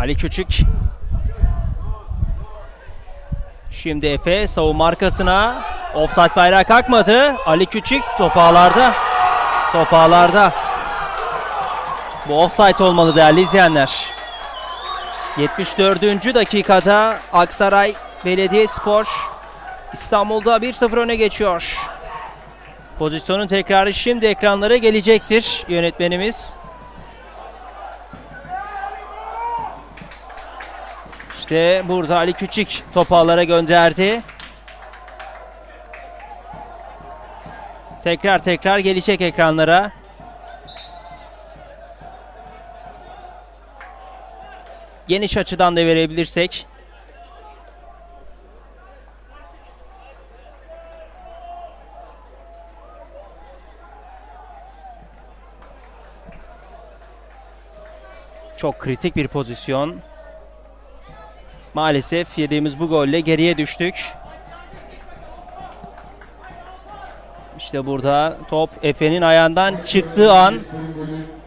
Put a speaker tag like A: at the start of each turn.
A: Ali Küçük. Şimdi Efe savunma arkasına. Offside bayrağı kalkmadı. Ali Küçük top ağlarda. Top ağlarda. Bu offside olmalı değerli izleyenler. 74. dakikada Aksaray Belediyespor İstanbul'da 1-0 öne geçiyor. Pozisyonun tekrarı şimdi ekranlara gelecektir yönetmenimiz. İşte burada Ali Küçük topu ağlara gönderdi. Tekrar tekrar gelecek ekranlara. Geniş açıdan da verebilirsek. Çok kritik bir pozisyon. Maalesef yediğimiz bu golle geriye düştük. İşte burada top Efe'nin ayağından çıktığı an